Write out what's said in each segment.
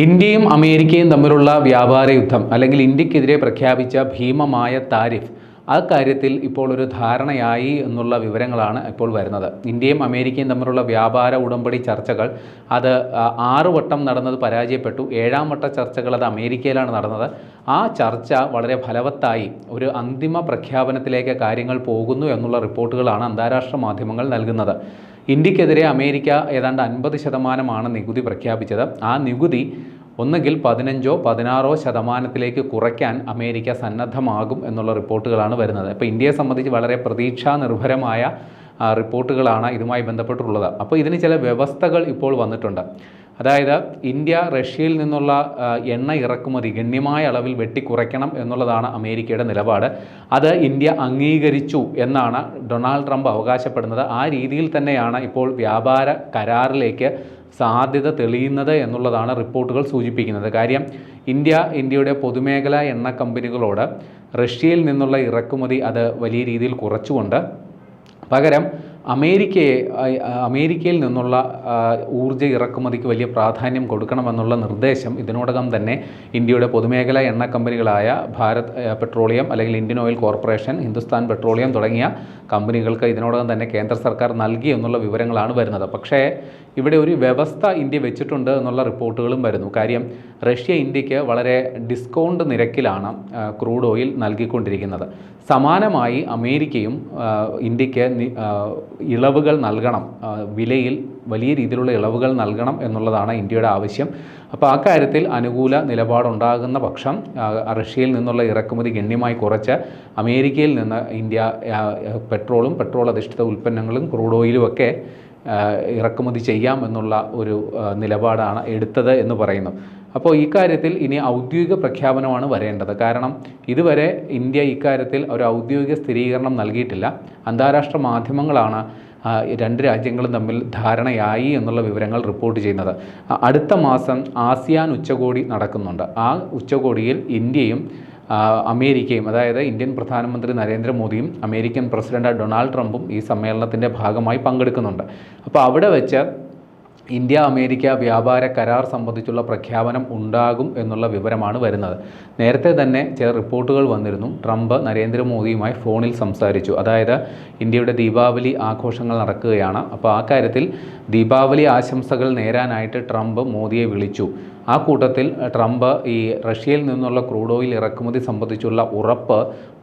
ഇന്ത്യയും അമേരിക്കയും തമ്മിലുള്ള വ്യാപാര യുദ്ധം അല്ലെങ്കിൽ ഇന്ത്യക്കെതിരെ പ്രഖ്യാപിച്ച ഭീമമായ താരിഫ് ആ കാര്യത്തിൽ ഇപ്പോൾ ഒരു ധാരണയായി എന്നുള്ള വിവരങ്ങളാണ് ഇപ്പോൾ വരുന്നത്. ഇന്ത്യയും അമേരിക്കയും തമ്മിലുള്ള വ്യാപാര ഉടമ്പടി ചർച്ചകൾ അത് ആറ് വട്ടം നടന്നത് പരാജയപ്പെട്ടു. ഏഴാം വട്ട ചർച്ചകൾ അത് അമേരിക്കയിലാണ് നടന്നത്. ആ ചർച്ച വളരെ ഫലവത്തായി ഒരു അന്തിമ പ്രഖ്യാപനത്തിലേക്ക് കാര്യങ്ങൾ പോകുന്നു എന്നുള്ള റിപ്പോർട്ടുകളാണ് അന്താരാഷ്ട്ര മാധ്യമങ്ങൾ നൽകുന്നത്. ഇന്ത്യക്കെതിരെ അമേരിക്ക ഏതാണ്ട് അൻപത് ശതമാനമാണ് നികുതി പ്രഖ്യാപിച്ചത്. ആ നികുതി ഒന്നുകിൽ പതിനഞ്ചോ പതിനാറോ ശതമാനത്തിലേക്ക് കുറയ്ക്കാൻ അമേരിക്ക സന്നദ്ധമാകും എന്നുള്ള റിപ്പോർട്ടുകളാണ് വരുന്നത്. അപ്പോൾ ഇന്ത്യയെ സംബന്ധിച്ച് വളരെ പ്രതീക്ഷാ നിർഭരമായ റിപ്പോർട്ടുകളാണ് ഇതുമായി ബന്ധപ്പെട്ടിട്ടുള്ളത് അപ്പോൾ ഇതിന് ചില വ്യവസ്ഥകൾ ഇപ്പോൾ വന്നിട്ടുണ്ട്. അതായത് ഇന്ത്യ റഷ്യയിൽ നിന്നുള്ള എണ്ണ ഇറക്കുമതി ഗണ്യമായ അളവിൽ വെട്ടിക്കുറയ്ക്കണം എന്നുള്ളതാണ് അമേരിക്കയുടെ നിലപാട്. അത് ഇന്ത്യ അംഗീകരിച്ചു എന്നാണ് ഡൊണാൾഡ് ട്രംപ് അവകാശപ്പെടുന്നത്. ആ രീതിയിൽ തന്നെയാണ് ഇപ്പോൾ വ്യാപാര കരാറിലേക്ക് സാധ്യത തെളിയുന്നത് എന്നുള്ളതാണ് റിപ്പോർട്ടുകൾ സൂചിപ്പിക്കുന്നത്. കാര്യം ഇന്ത്യ ഇന്ത്യയുടെ പൊതുമേഖലാ എണ്ണ കമ്പനികളോട് റഷ്യയിൽ നിന്നുള്ള ഇറക്കുമതി അത് വലിയ രീതിയിൽ കുറച്ചുകൊണ്ട്. പകരം അമേരിക്കയെ അമേരിക്കയിൽ നിന്നുള്ള ഊർജ ഇറക്കുമതിക്ക് വലിയ പ്രാധാന്യം കൊടുക്കണമെന്നുള്ള നിർദ്ദേശം ഇതിനോടകം തന്നെ ഇന്ത്യയുടെ പൊതുമേഖലാ എണ്ണ കമ്പനികളായ ഭാരത് പെട്രോളിയം അല്ലെങ്കിൽ Indian oil corporation Hindustan petroleum തുടങ്ങിയ കമ്പനികൾക്ക് ഇതിനോടകം തന്നെ കേന്ദ്ര സർക്കാർ നൽകി എന്നുള്ള വിവരങ്ങളാണ് വരുന്നത്. പക്ഷേ ഇവിടെ ഒരു വ്യവസ്ഥ ഇന്ത്യ വെച്ചിട്ടുണ്ട് എന്നുള്ള റിപ്പോർട്ടുകളും വരുന്നു. കാര്യം റഷ്യ ഇന്ത്യയ്ക്ക് വളരെ ഡിസ്കൗണ്ട് നിരക്കിലാണ് ക്രൂഡ് ഓയിൽ നൽകിക്കൊണ്ടിരിക്കുന്നത്. സമാനമായി അമേരിക്കയും ഇന്ത്യയ്ക്ക് ഇളവുകൾ നൽകണം. വിലയിൽ വലിയ രീതിയിലുള്ള ഇളവുകൾ നൽകണം എന്നുള്ളതാണ് ഇന്ത്യയുടെ ആവശ്യം. അപ്പോൾ ആ കാര്യത്തിൽ അനുകൂല നിലപാടുണ്ടാകുന്ന പക്ഷം റഷ്യയിൽ നിന്നുള്ള ഇറക്കുമതി ഗണ്യമായി കുറച്ച് അമേരിക്കയിൽ നിന്ന് ഇന്ത്യ പെട്രോളും പെട്രോൾ അധിഷ്ഠിത ഉൽപ്പന്നങ്ങളും ക്രൂഡ് ഓയിലും ഒക്കെ ഇറക്കുമതി ചെയ്യാം എന്നുള്ള ഒരു നിലപാടാണ് എടുത്തത് എന്ന് പറയുന്നു. അപ്പോൾ ഈ കാര്യത്തിൽ ഇനി ഔദ്യോഗിക പ്രഖ്യാപനമാണ് വരേണ്ടത്. കാരണം ഇതുവരെ ഇന്ത്യ ഇക്കാര്യത്തിൽ ഒരു ഔദ്യോഗിക സ്ഥിരീകരണം നൽകിയിട്ടില്ല. അന്താരാഷ്ട്ര മാധ്യമങ്ങളാണ് രണ്ട് രാജ്യങ്ങളും തമ്മിൽ ധാരണയായി എന്നുള്ള വിവരങ്ങൾ റിപ്പോർട്ട് ചെയ്യുന്നത്. അടുത്ത മാസം ആസിയാൻ ഉച്ചകോടി നടക്കുന്നുണ്ട്. ആ ഉച്ചകോടിയിൽ ഇന്ത്യയും അമേരിക്കയും അതായത് ഇന്ത്യൻ പ്രധാനമന്ത്രി നരേന്ദ്രമോദിയും അമേരിക്കൻ പ്രസിഡന്റ് ഡൊണാൾഡ് ട്രംപും ഈ സമ്മേളനത്തിന്റെ ഭാഗമായി പങ്കെടുക്കുന്നുണ്ട്. അപ്പോൾ അവിടെ വെച്ച് ഇന്ത്യ അമേരിക്ക വ്യാപാര കരാർ സംബന്ധിച്ചുള്ള പ്രഖ്യാപനം ഉണ്ടാകും എന്നുള്ള വിവരമാണ് വരുന്നത്. നേരത്തെ തന്നെ ചില റിപ്പോർട്ടുകൾ വന്നിരുന്നു. ട്രംപ് നരേന്ദ്രമോദിയുമായി ഫോണിൽ സംസാരിച്ചു. അതായത് ഇന്ത്യയുടെ ദീപാവലി ആഘോഷങ്ങൾ നടക്കുകയാണ്. അപ്പോൾ ആ കാര്യത്തിൽ ദീപാവലി ആശംസകൾ നേരാനായിട്ട് ട്രംപ് മോദിയെ വിളിച്ചു. ആ കൂട്ടത്തിൽ ട്രംപ് ഈ റഷ്യയിൽ നിന്നുള്ള ക്രൂഡ് ഓയിൽ ഇറക്കുമതി സംബന്ധിച്ചുള്ള ഉറപ്പ്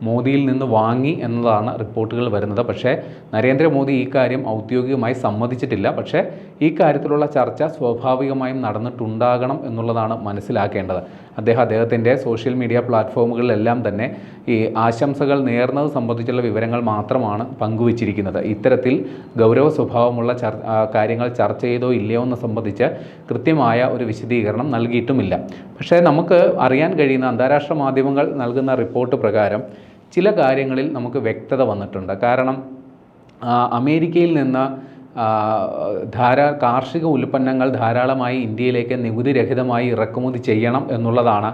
മോദിയിൽ നിന്ന് വാങ്ങി എന്നതാണ് റിപ്പോർട്ടുകൾ വരുന്നത്. പക്ഷേ നരേന്ദ്രമോദി ഈ കാര്യം ഔദ്യോഗികമായി സമ്മതിച്ചിട്ടില്ല. പക്ഷേ ഈ കാര്യത്തിലുള്ള ചർച്ച സ്വാഭാവികമായും നടന്നിട്ടുണ്ടാകണം എന്നുള്ളതാണ് മനസ്സിലാക്കേണ്ടത്. അദ്ദേഹം അദ്ദേഹത്തിന്റെ സോഷ്യൽ മീഡിയ പ്ലാറ്റ്ഫോമുകളിലെല്ലാം തന്നെ ഈ ആശംസകൾ നേർന്നത് സംബന്ധിച്ചുള്ള വിവരങ്ങൾ മാത്രമാണ് പങ്കുവച്ചിരിക്കുന്നത്. ഇത്തരത്തിൽ ഗൗരവ സ്വഭാവമുള്ള ചർ കാര്യങ്ങൾ ചർച്ച ചെയ്തോ ഇല്ലയോ എന്ന് സംബന്ധിച്ച് കൃത്യമായ ഒരു വിശദീകരണം നൽകിയിട്ടുമില്ല. പക്ഷേ നമുക്ക് അറിയാൻ കഴിയുന്ന അന്താരാഷ്ട്ര മാധ്യമങ്ങൾ നൽകുന്ന റിപ്പോർട്ട് പ്രകാരം ചില കാര്യങ്ങളിൽ നമുക്ക് വ്യക്തത വന്നിട്ടുണ്ട്. കാരണം അമേരിക്കയിൽ നിന്ന് ധാരാ കാർഷിക ഉൽപ്പന്നങ്ങൾ ധാരാളമായി ഇന്ത്യയിലേക്ക് നികുതി രഹിതമായി ഇറക്കുമതി ചെയ്യണം എന്നുള്ളതാണ്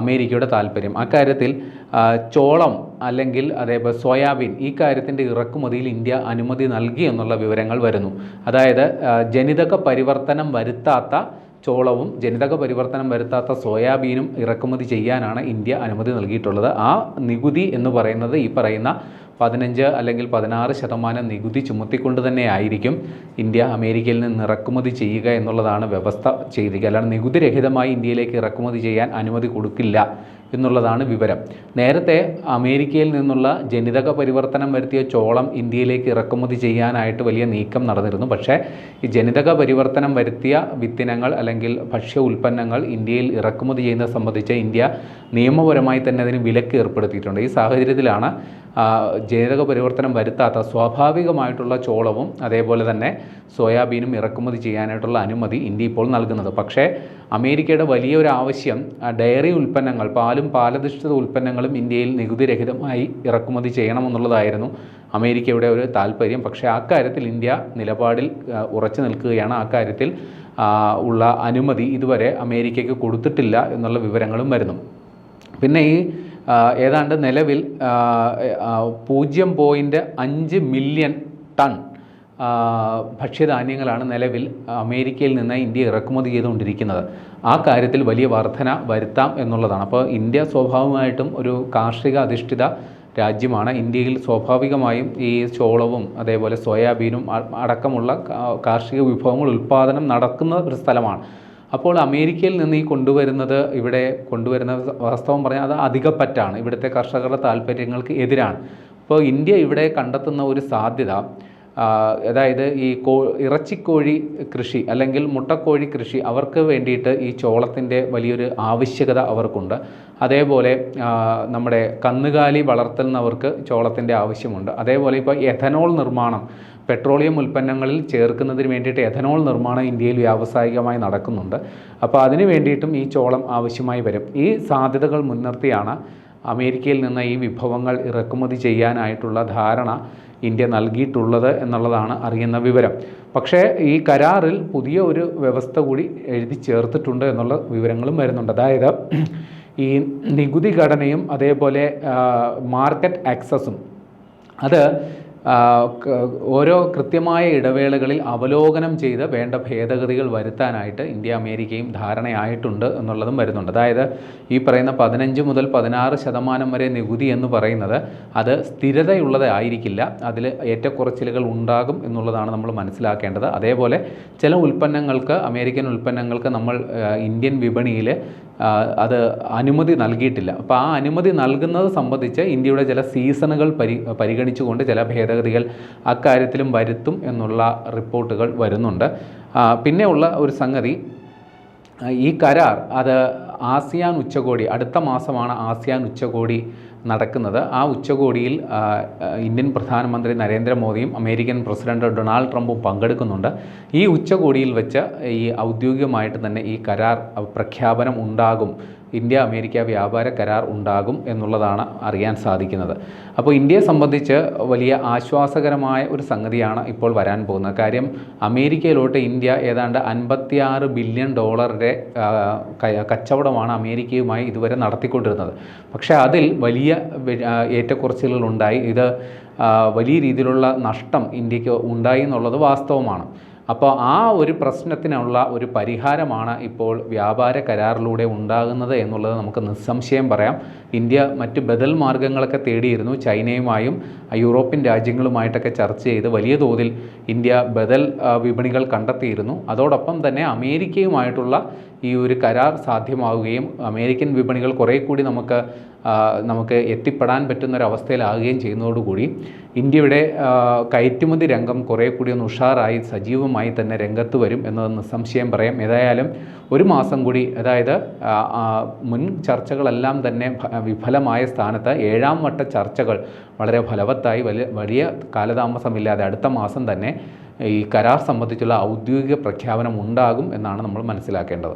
അമേരിക്കയുടെ താല്പര്യം. അക്കാര്യത്തിൽ ചോളം അല്ലെങ്കിൽ അതേപോലെ സോയാബീൻ ഈ കാര്യത്തിന്റെ ഇറക്കുമതിയിൽ ഇന്ത്യ അനുമതി നൽകി എന്നുള്ള വിവരങ്ങൾ വരുന്നു. അതായത് ജനിതക പരിവർത്തനം വരുത്താത്ത ചോളവും ജനിതക പരിവർത്തനം വരുത്താത്ത സോയാബീനും ഇറക്കുമതി ചെയ്യാനാണ് ഇന്ത്യ അനുമതി നൽകിയിട്ടുള്ളത്. ആ നികുതി എന്ന് പറയുന്നത് ഈ പറയുന്ന പതിനഞ്ച് അല്ലെങ്കിൽ പതിനാറ് ശതമാനം നികുതി ചുമത്തിക്കൊണ്ട് തന്നെ ആയിരിക്കും ഇന്ത്യ അമേരിക്കയിൽ നിന്ന് ഇറക്കുമതി ചെയ്യുക എന്നുള്ളതാണ് വ്യവസ്ഥ ചെയ്തിരിക്കുക. അല്ലാണ്ട് നികുതി രഹിതമായി ഇന്ത്യയിലേക്ക് ഇറക്കുമതി ചെയ്യാൻ അനുമതി കൊടുക്കില്ല. എന്നുള്ളതാണ് വിവരം. നേരത്തെ അമേരിക്കയിൽ നിന്നുള്ള ജനിതക പരിവർത്തനം വരുത്തിയ ചോളം ഇന്ത്യയിലേക്ക് ഇറക്കുമതി ചെയ്യാനായിട്ട് വലിയ നീക്കം നടന്നിരുന്നു. പക്ഷേ ഈ ജനിതക പരിവർത്തനം വരുത്തിയ വിത്തിനങ്ങൾ അല്ലെങ്കിൽ ഭക്ഷ്യ ഉൽപ്പന്നങ്ങൾ ഇന്ത്യയിൽ ഇറക്കുമതി ചെയ്യുന്നത് സംബന്ധിച്ച് ഇന്ത്യ നിയമപരമായി തന്നെ അതിന് വിലക്ക് ഏർപ്പെടുത്തിയിട്ടുണ്ട്. ഈ സാഹചര്യത്തിലാണ് ജനിതക പരിവർത്തനം വരുത്താത്ത സ്വാഭാവികമായിട്ടുള്ള ചോളവും അതേപോലെ തന്നെ സോയാബീനും ഇറക്കുമതി ചെയ്യാനായിട്ടുള്ള അനുമതി ഇന്ത്യ ഇപ്പോൾ നൽകുന്നത്. പക്ഷേ അമേരിക്കയുടെ വലിയൊരു ആവശ്യം ഡയറി ഉൽപ്പന്നങ്ങൾ പാലും പാലധിഷ്ഠിത ഉൽപ്പന്നങ്ങളും ഇന്ത്യയിൽ നികുതിരഹിതമായി ഇറക്കുമതി ചെയ്യണമെന്നുള്ളതായിരുന്നു അമേരിക്കയുടെ ഒരു താല്പര്യം പക്ഷേ ആ കാര്യത്തിൽ ഇന്ത്യ നിലപാടിൽ ഉറച്ചു നിൽക്കുകയാണ്. ആ കാര്യത്തിൽ ഉള്ള അനുമതി ഇതുവരെ അമേരിക്കയ്ക്ക് കൊടുത്തിട്ടില്ല എന്നുള്ള വിവരങ്ങളും വരുന്നു. പിന്നെ ഈ ഏതാണ്ട് നിലവിൽ പൂജ്യം പോയിന്റ് അഞ്ച് മില്യൺ ടൺ ഭക്ഷ്യധാന്യങ്ങളാണ് നിലവിൽ അമേരിക്കയിൽ നിന്ന് ഇന്ത്യ ഇറക്കുമതി ചെയ്തുകൊണ്ടിരിക്കുന്നത്. ആ കാര്യത്തിൽ വലിയ വർധന വരുത്താം എന്നുള്ളതാണ്. അപ്പോൾ ഇന്ത്യ സ്വാഭാവികമായിട്ടും ഒരു കാർഷിക അധിഷ്ഠിത രാജ്യമാണ്. ഇന്ത്യയിൽ സ്വാഭാവികമായും ഈ ചോളവും അതേപോലെ സോയാബീനും അടക്കമുള്ള കാർഷിക വിഭവങ്ങൾ ഉൽപ്പാദനം നടക്കുന്ന ഒരു സ്ഥലമാണ്. അപ്പോൾ അമേരിക്കയിൽ നിന്ന് ഈ കൊണ്ടുവരുന്നത് ഇവിടെ കൊണ്ടുവരുന്ന വാസ്തവം പറഞ്ഞാൽ അത് അധികപ്പറ്റാണ്. ഇവിടുത്തെ കർഷകരുടെ താല്പര്യങ്ങൾക്ക് എതിരാണ്. അപ്പോൾ ഇന്ത്യ ഇവിടെ കണ്ടെത്തുന്ന ഒരു സാധ്യത അതായത് ഈ കോ ഇറച്ചിക്കോഴി കൃഷി അല്ലെങ്കിൽ മുട്ടക്കോഴി കൃഷി അവർക്ക് വേണ്ടിയിട്ട് ഈ ചോളത്തിന്റെ വലിയൊരു ആവശ്യകത അവർക്കുണ്ട്. അതേപോലെ നമ്മുടെ കന്നുകാലി വളർത്തുന്നവർക്ക് ചോളത്തിന്റെ ആവശ്യമുണ്ട്. അതേപോലെ ഇപ്പോൾ എഥനോൾ നിർമ്മാണം പെട്രോളിയം ഉൽപ്പന്നങ്ങളിൽ ചേർക്കുന്നതിന് വേണ്ടിയിട്ട് എഥനോൾ നിർമ്മാണം ഇന്ത്യയിൽ വ്യാവസായികമായി നടക്കുന്നുണ്ട്. അപ്പോൾ അതിന് വേണ്ടിയിട്ടും ഈ ചോളം ആവശ്യമായി വരും. ഈ സാധ്യതകൾ മുൻനിർത്തിയാണ് അമേരിക്കയിൽ നിന്ന് ഈ വിഭവങ്ങൾ ഇറക്കുമതി ചെയ്യാനായിട്ടുള്ള ധാരണ. ഇന്ത്യ നൽകിയിട്ടുള്ളത് എന്നുള്ളതാണ് അറിയുന്ന വിവരം. പക്ഷേ ഈ കരാറിൽ പുതിയ ഒരു വ്യവസ്ഥ കൂടി എഴുതി ചേർത്തിട്ടുണ്ട് എന്നുള്ള വിവരങ്ങളും വരുന്നുണ്ട്. അതായത് ഈ നികുതി ഘടനയും അതേപോലെ മാർക്കറ്റ് ആക്സസും. അത് ഓരോ കൃത്യമായ ഇടവേളകളിൽ അവലോകനം ചെയ്ത് വേണ്ട ഭേദഗതികൾ വരുത്താനായിട്ട് ഇന്ത്യ അമേരിക്കയും ധാരണയായിട്ടുണ്ട് എന്നുള്ളതും വരുന്നുണ്ട്. അതായത് ഈ പറയുന്ന പതിനഞ്ച് മുതൽ പതിനാറ് ശതമാനം വരെ നികുതി എന്ന് പറയുന്നത് അത് സ്ഥിരതയുള്ളതായിരിക്കില്ല. അതിൽ ഏറ്റക്കുറച്ചിലുകൾ ഉണ്ടാകും എന്നുള്ളതാണ് നമ്മൾ മനസ്സിലാക്കേണ്ടത്. അതേപോലെ ചില ഉൽപ്പന്നങ്ങൾക്ക് അമേരിക്കൻ ഉൽപ്പന്നങ്ങൾക്ക് നമ്മൾ ഇന്ത്യൻ വിപണിയിൽ അത് അനുമതി നൽകിയിട്ടില്ല. അപ്പോൾ ആ അനുമതി നൽകുന്നത് സംബന്ധിച്ച് ഇന്ത്യയുടെ ചില സീസണുകൾ പരി പരിഗണിച്ചുകൊണ്ട് ചില ഭേദഗതികൾ അക്കാര്യത്തിലും വരുത്തും എന്നുള്ള റിപ്പോർട്ടുകൾ വരുന്നുണ്ട്. പിന്നെ ഉള്ള ഒരു സംഗതി ഈ കരാർ അത് ആസിയാൻ ഉച്ചകോടി അടുത്ത മാസമാണ് ആസിയാൻ ഉച്ചകോടി നടക്കുന്നത്. ആ ഉച്ചകോടിയിൽ ഇന്ത്യൻ പ്രധാനമന്ത്രി നരേന്ദ്രമോദിയും അമേരിക്കൻ പ്രസിഡന്റ് ഡൊണാൾഡ് ട്രംപും പങ്കെടുക്കുന്നുണ്ട്. ഈ ഉച്ചകോടിയിൽ വെച്ച് ഈ ഔദ്യോഗികമായിട്ട് തന്നെ ഈ കരാർ പ്രഖ്യാപനം ഉണ്ടാകും ഇന്ത്യ അമേരിക്ക വ്യാപാര കരാർ ഉണ്ടാകും എന്നുള്ളതാണ് അറിയാൻ സാധിക്കുന്നത്. അപ്പോൾ ഇന്ത്യയെ സംബന്ധിച്ച് വലിയ ആശ്വാസകരമായ ഒരു സംഗതിയാണ് ഇപ്പോൾ വരാൻ പോകുന്നത്. കാര്യം അമേരിക്കയിലോട്ട് ഇന്ത്യ ഏതാണ്ട് അൻപത്തിയാറ് ബില്യൺ ഡോളറിന്റെ കച്ചവടമാണ് അമേരിക്കയുമായി ഇതുവരെ നടത്തിക്കൊണ്ടിരുന്നത്. പക്ഷേ അതിൽ വലിയ ഏറ്റക്കുറച്ചിലുകളുണ്ടായി. ഇത് വലിയ രീതിയിലുള്ള നഷ്ടം ഇന്ത്യയ്ക്ക് ഉണ്ടായി എന്നുള്ളത് വാസ്തവമാണ്. അപ്പോൾ ആ ഒരു പ്രശ്നത്തിനുള്ള ഒരു പരിഹാരമാണ് ഇപ്പോൾ വ്യാപാര കരാറിലൂടെ ഉണ്ടാകുന്നത് എന്നുള്ളത് നമുക്ക് നിസ്സംശയം പറയാം. ഇന്ത്യ മറ്റ് ബദൽ മാർഗങ്ങളൊക്കെ തേടിയിരുന്നു. ചൈനയുമായും യൂറോപ്യൻ രാജ്യങ്ങളുമായിട്ടൊക്കെ ചർച്ച ചെയ്ത് വലിയ തോതിൽ ഇന്ത്യ ബദൽ വിപണികൾ കണ്ടെത്തിയിരുന്നു. അതോടൊപ്പം തന്നെ അമേരിക്കയുമായിട്ടുള്ള ഈ ഒരു കരാർ സാധ്യമാവുകയും അമേരിക്കൻ വിപണികൾ കുറേ കൂടി നമുക്ക് നമുക്ക് എത്തിപ്പെടാൻ പറ്റുന്ന ഒരു അവസ്ഥയിലാകുകയും ചെയ്യുന്നതോടുകൂടി ഇന്ത്യയുടെ കയറ്റുമതി രംഗം കുറേ കൂടി ഒന്ന് ഉഷാറായി സജീവമായി തന്നെ രംഗത്ത് വരും എന്നത് നിസ്സംശയം പറയാം. ഏതായാലും ഒരു മാസം കൂടി അതായത് മുൻ ചർച്ചകളെല്ലാം തന്നെ വിഫലമായ സ്ഥാനത്ത് ഏഴാം വട്ട ചർച്ചകൾ വളരെ ഫലവത്തായി വലിയ വലിയ കാലതാമസമില്ലാതെ അടുത്ത മാസം തന്നെ ഈ കരാർ സംബന്ധിച്ചുള്ള ഔദ്യോഗിക പ്രഖ്യാപനം ഉണ്ടാകും എന്നാണ് നമ്മൾ മനസ്സിലാക്കേണ്ടത്.